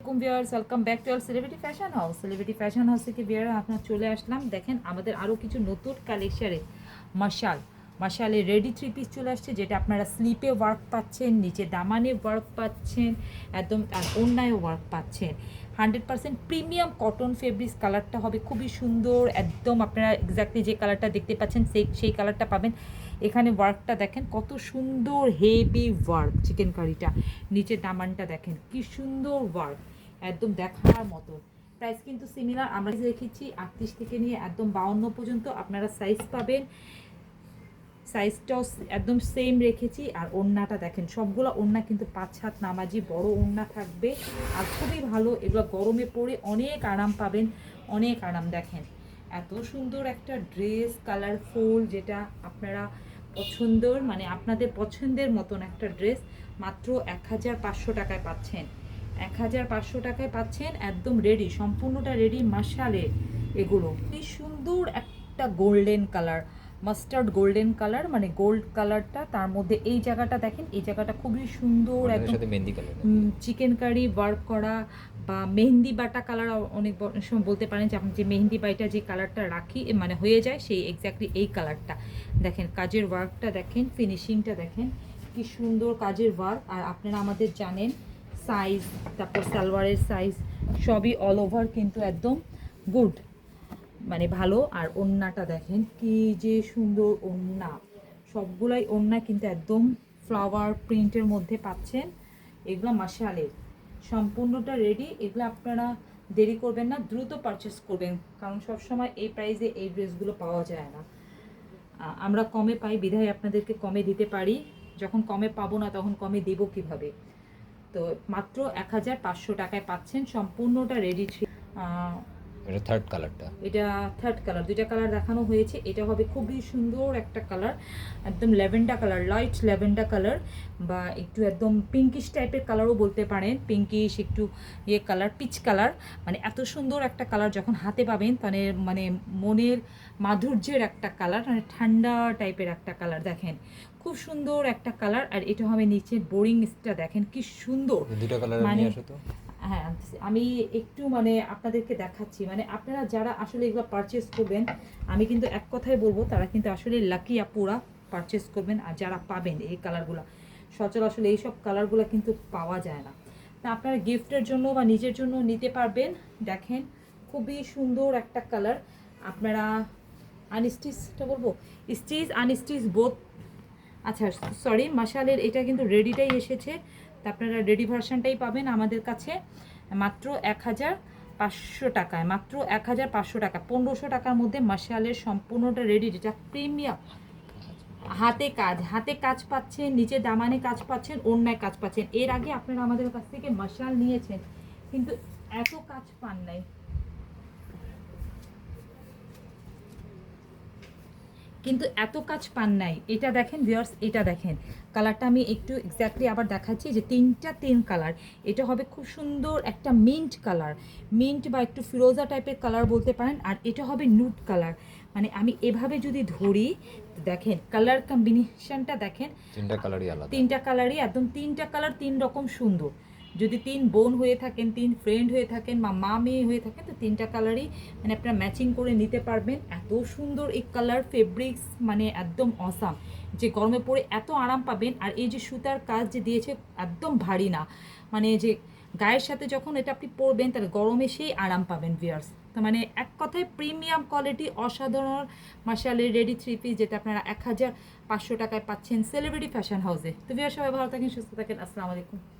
আসসালামাইকুম viewers welcome back to al celebrity fashion house celebrity fashion house থেকে viewer আপনার চলে আসলাম। দেখেন, আমাদের আরও কিছু নতুন কালেকশানে মাশাল, মাশালে রেডি থ্রি পিস চলে আসছে, যেটা আপনারা স্লিপে ওয়ার্ক পাচ্ছেন, নিচে দামানে ওয়ার্ক পাচ্ছেন, একদম, আর অন্যায় ওয়ার্ক পাচ্ছেন। Hundred percent premium cotton fabrics কালারটা হবে খুবই সুন্দর, একদম আপনারা এক্স্যাক্টলি যে কালারটা দেখতে পাচ্ছেন, সেই সেই কালারটা পাবেন। এখানে ওয়ার্কটা দেখেন, কত সুন্দর হেভি ওয়ার্ক চিকেন কারিটা নিচে দামানটা দেখেন, কি সুন্দর ওয়ার্ক একদম দেখার মতো। প্রাইস কিন্তু সিমিলার আমরা রেখেছি আটত্রিশ থেকে নিয়ে একদম বাউন্ন পর্যন্ত, আপনারা সাইজ পাবেন। সাইজটাও একদম সেম রেখেছি, আর ওড়নাটা দেখেন, সবগুলো ওড়না কিন্তু পাঁচ হাত নামাজি, বড় ওড়না থাকবে, আর খুবই ভালো, এগুলো গরমে পরে অনেক আরাম পাবেন, অনেক আরাম দেখেন। এত সুন্দর একটা ড্রেস কালারফুল যেটা আপনারা পছন্দর মানে আপনাদের পছন্দের মতন একটা ড্রেস মাত্র এক হাজার পাঁচশো টাকায় পাচ্ছেন। এক হাজার পাঁচশো টাকায় পাচ্ছেন, একদম রেডি সম্পূর্ণটা রেডি মাসালে এগুলো। কি সুন্দর একটা golden colour mustard golden colour মানে গোল্ড কালারটা তার মধ্যে এই জায়গাটা দেখেন এই জায়গাটা খুবই সুন্দর একদম সাথে mehndi colour chikankari work করা বা মেহেন্দি বাটা কালার অনেক সময় বলতে পারেন যে আপনি যে মেহেন্দি বাটা যে কালারটা রাখি মানে হয়ে যায় সেই এক্স্যাক্টলি এই কালারটা দেখেন কাজের ওয়ার্কটা দেখেন ফিনিশিংটা দেখেন কি সুন্দর কাজের ওয়ার্ক আর আপনারা আমাদের জানেন সাইজ তারপর সালোয়ারের সাইজ সবই অল ওভার কিন্তু একদম গুড মানে ভালো, আর ওড়নাটা দেখেন কি যে সুন্দর ওড়না সবগুলাই ওড়না কিন্তু একদম ফ্লাওয়ার প্রিন্টের মধ্যে পাচ্ছেন। এগুলো মাসালের সম্পূর্ণটা রেডি এগুলো আপনারা দেরি করবেন না, দ্রুত পারচেস করবেন। কারণ সবসময় এই প্রাইসে এই ড্রেসগুলো পাওয়া যায় না। আমরা কমে পাই, বিধায় আপনাদেরকে কমে দিতে পারি। যখন কমে পাবো না, তখন কমে দেবো কীভাবে? তো মাত্র এক হাজার পাঁচশো টাকায় পাচ্ছেন, সম্পূর্ণটা রেডি এটা থার্ড কালারটা এটা থার্ড কালার দুইটা কালার দেখানো হয়েছে। এটা হবে খুবই সুন্দর একটা কালার একদম lavender colour light lavender colour বা একটু একদম পিঙ্কিশ টাইপের কালারও বলতে পারেন। পিঙ্কিশ একটু ইয়ে কালার পিচ কালার মানে এত সুন্দর একটা কালার যখন হাতে পাবেন তাহলে মানে মনের মাধুর্যের একটা কালার মানে ঠান্ডা টাইপের একটা কালার দেখেন। খুব সুন্দর একটা কালার আর এটা হবে নিচে বোরিংসটা দেখেন কি সুন্দর। দুটো কালার মানে- হ্যাঁ আমি একটু মানে আপনাদেরকে দেখাচ্ছি। মানে আপনারা যারা আসলে এগুলো পারচেস করবেন, আমি কিন্তু এক কথাই বলব, তারা কিন্তু আসলে লাকি আপুরা পারচেস করবেন আর যারা পাবেন এই কালারগুলো সচরাচর এইসব কালারগুলো কিন্তু পাওয়া যায় না। তা আপনারা গিফটের জন্য বা নিজের জন্য নিতে পারবেন। দেখেন, খুবই সুন্দর একটা কালার আপনারা আনস্টিচটা বলব? স্টিচ আনস্টিচ বোথ আচ্ছা সরি মাসালের এটা কিন্তু রেডিটাই এসেছে। তা আপনারা রেডি ভার্সানটাই পাবেন আমাদের কাছে মাত্র এক হাজার পাঁচশো টাকায়, মাত্র এক হাজার পাঁচশো টাকা। পনেরোশো টাকার মধ্যে মাসিয়ালের সম্পূর্ণটা রেডি যেটা প্রিমিয়াম হাতে কাজ হাতে কাজ পাচ্ছেন, নিচে দামানে কাজ পাচ্ছেন, অন্যায় কাজ পাচ্ছেন। এর আগে আপনারা আমাদের কাছ থেকে মশাল নিয়েছেন, কিন্তু এত কাজ পান নাই। কিন্তু এত কাজ পান নাই। এটা দেখেন ভিউয়ার্স এটা দেখেন। কালারটা আমি একটু এক্স্যাক্টলি আবার দেখাচ্ছি যে তিনটা তিন কালার এটা হবে খুব সুন্দর একটা মিন্ট কালার মিন্ট বা একটু ফিরোজা টাইপের কালার বলতে পারেন আর এটা হবে নুট কালার মানে আমি এভাবে যদি ধরি দেখেন কালার কম্বিনেশনটা দেখেন। তিনটা কালারই আলাদা। তিনটা কালারই একদম তিনটা কালার তিন রকম সুন্দর। যদি তিন বোন হয়ে থাকেন, তিন ফ্রেন্ড হয়ে থাকেন বা মা মেয়ে হয়ে থাকেন, তো তিনটা কালারই মানে আপনারা ম্যাচিং করে নিতে পারবেন। এত সুন্দর এই কালার ফেব্রিক্স মানে একদম অসাম যে গরমে পরে এত আরাম পাবেন আর এই যে সুতার কাজ যে দিয়েছে একদম ভারী না। মানে যে গায়ের সাথে যখন এটা আপনি পরবেন, তাহলে গরমে সেই আরাম পাবেন ভিয়ার্স তো মানে এক কথায় প্রিমিয়াম কোয়ালিটি অসাধারণ। মাসালের রেডি থ্রি পিস যেটা আপনারা এক হাজার পাঁচশো টাকায় পাচ্ছেন সেলিব্রিটি ফ্যাশন হাউসে তো ভিয়ার সবাই ভালো থাকেন, সুস্থ থাকেন। আসসালামু আলাইকুম।